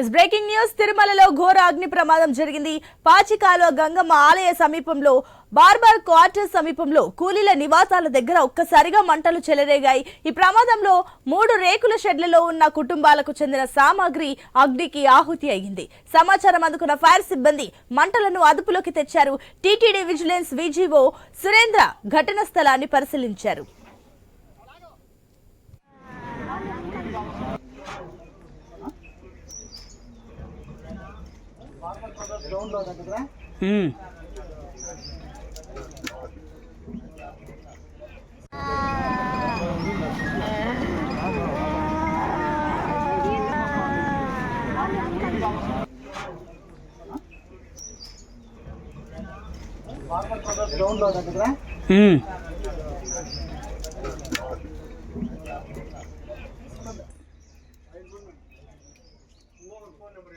Is breaking news తిరుమలలో ఘోర అగ్ని ప్రమాదం జరిగింది. పాచికాలో గంగమ్మ ఆలయ సమీపంలో బార్బర్ క్వార్టర్ సమీపంలో కూలీల నివాసాల దగ్గర ఒక్కసారిగా మంటలు చెలరేగాయి. ఈ ప్రమాదంలో మూడు రేకుల షెడ్లలో ఉన్న కుటుంబాలకు చెందిన సామాగ్రి అగ్నికి ఆహుతి అయ్యింది. సమాచారం అందుకున్న ఫైర్ సిబ్బంది మంటలను అదుపులోకి తెచ్చారు. టీటీడీ విజిలెన్స్ విజిఓ సురేంద్ర ఘటన స్థలాన్ని పరిశీలించారు. Hmm hmm phone number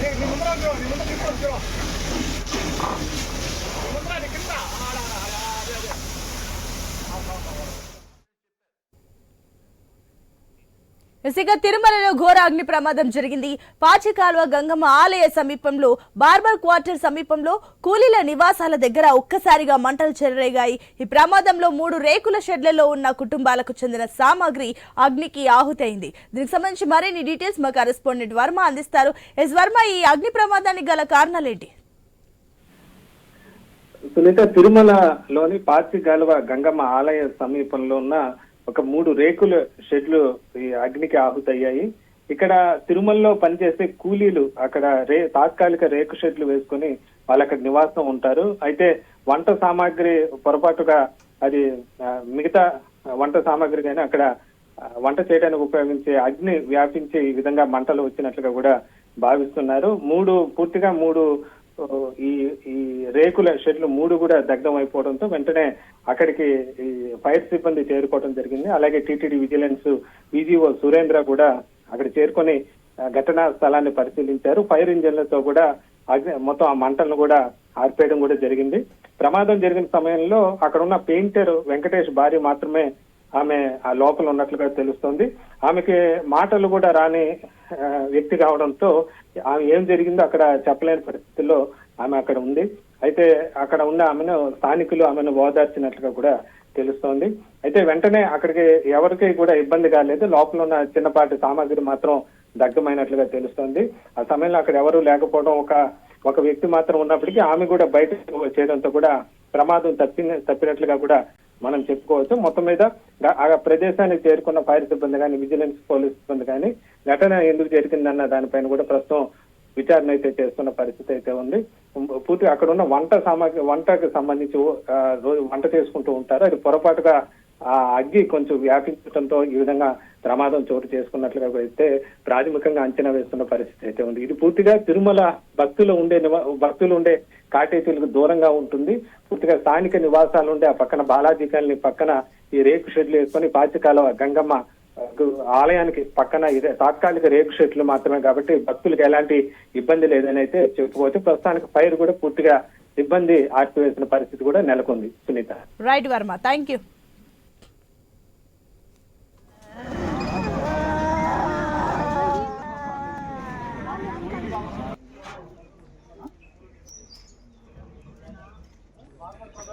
네, 그 넘버랑 줘, 네 넘버 1번 줘. ఇక తిరుమలలో ఘోర అగ్ని ప్రమాదం జరిగింది. పాచికాల్వ గంగమ్మ ఆలయ సమీపంలో బార్బర్ క్వార్టర్ సమీపంలో కూలీల నివాసాల దగ్గర ఒక్కసారిగా మంటలు చెలరేగాయి. ఈ ప్రమాదంలో మూడు రేకుల షెడ్లలో ఉన్న కుటుంబాలకు చెందిన సామాగ్రి అగ్నికి ఆహుతైంది దీనికి సంబంధించి మరిన్ని డీటెయిల్స్ మా కరెస్పాండెంట్ వర్మ అందిస్తారు. ఎస్ వర్మ ఈ అగ్ని ప్రమాదానికి గల కారణాలేంటి? సునీత తిరుమలలోని పాచి గంగమ్మ ఆలయ సమీపంలో ఉన్న ఒక మూడు రేకుల షెడ్లు ఈ అగ్నికి ఆహుతయ్యాయి. ఇక్కడ తిరుమలలో పనిచేసే కూలీలు అక్కడ రే తాత్కాలిక రేకు షెడ్లు వేసుకొని వాళ్ళు అక్కడ నివాసం ఉంటారు. అయితే వంట సామాగ్రి పొరపాటుగా అది మిగతా వంట సామాగ్రి కానీ అక్కడ వంట చేయడానికి ఉపయోగించే అగ్ని వ్యాపించి ఈ విధంగా మంటలు వచ్చినట్లుగా కూడా భావిస్తున్నారు. మూడు పూర్తిగా మూడు ఈ ఈ రేకుల షెడ్లు మూడు కూడా దగ్ధం అయిపోవడంతో వెంటనే అక్కడికి ఈ ఫైర్ సిబ్బంది చేరుకోవడం జరిగింది. అలాగే టీటీడీ విజిలెన్స్ విజిఓ సురేంద్ర కూడా అక్కడ చేరుకొని ఘటనా స్థలాన్ని పరిశీలించారు. ఫైర్ ఇంజన్లతో కూడా అగ్ని మొత్తం ఆ మంటలను కూడా ఆర్పేయడం కూడా జరిగింది. ప్రమాదం జరిగిన సమయంలో అక్కడ ఉన్న పెయింటర్ వెంకటేష్ భార్య మాత్రమే ఆమె ఆ లోపల ఉన్నట్లుగా తెలుస్తోంది. ఆమెకి మాటలు కూడా రాని వ్యక్తి కావడంతో ఆమె ఏం జరిగిందో అక్కడ చెప్పలేని పరిస్థితుల్లో ఆమె అక్కడ ఉంది. అయితే అక్కడ ఉన్న ఆమెను స్థానికులు ఆమెను ఓదార్చినట్లుగా కూడా తెలుస్తోంది. అయితే వెంటనే అక్కడికి ఎవరికి కూడా ఇబ్బంది కాలేదు. లోపల ఉన్న చిన్నపాటి సామాగ్రి మాత్రం దగ్గమైనట్లుగా తెలుస్తోంది. ఆ సమయంలో అక్కడ ఎవరు లేకపోవడం ఒక ఒక వ్యక్తి మాత్రం ఉన్నప్పటికీ ఆమె కూడా బయటకు చేయడంతో కూడా ప్రమాదం తప్పిన తప్పినట్లుగా కూడా మనం చెప్పుకోవచ్చు. మొత్తం మీద ఆ ప్రదేశానికి చేరుకున్న ఫైర్ సిబ్బంది కానీ విజిలెన్స్ పోలీస్ సిబ్బంది కానీ ఘటన ఎందుకు జరిగిందన్న దానిపైన కూడా ప్రస్తుతం విచారణ అయితే చేస్తున్న పరిస్థితి అయితే ఉంది. పూర్తిగా అక్కడ ఉన్న వంట సామాగ్రి వంటకు సంబంధించి రోజు వంట చేసుకుంటూ ఉంటారు. అది పొరపాటుగా ఆ అగ్గి కొంచెం వ్యాపించడంతో ఈ విధంగా ప్రమాదం చోటు చేసుకున్నట్లుగా అయితే ప్రాథమికంగా అంచనా వేస్తున్న పరిస్థితి అయితే ఉంది. ఇది పూర్తిగా తిరుమల భక్తులు ఉండే నివా- భక్తులు ఉండే కాటేజీలకు దూరంగా ఉంటుంది. పూర్తిగా స్థానిక నివాసాలు ఉండే ఆ పక్కన బాలాజీ కాలనీ పక్కన ఈ రేకు షెడ్లు వేసుకొని పాచికాల గంగమ్మ ఆలయానికి పక్కన ఇదే తాత్కాలిక రేకు షెడ్లు మాత్రమే కాబట్టి భక్తులకు ఎలాంటి ఇబ్బంది లేదని అయితే చెప్పుకోవచ్చు. ప్రస్తుతానికి ఫైర్ కూడా పూర్తిగా ఇబ్బంది ఆర్పివేసిన పరిస్థితి కూడా నెలకొంది. Sunitha. Right Varma thank you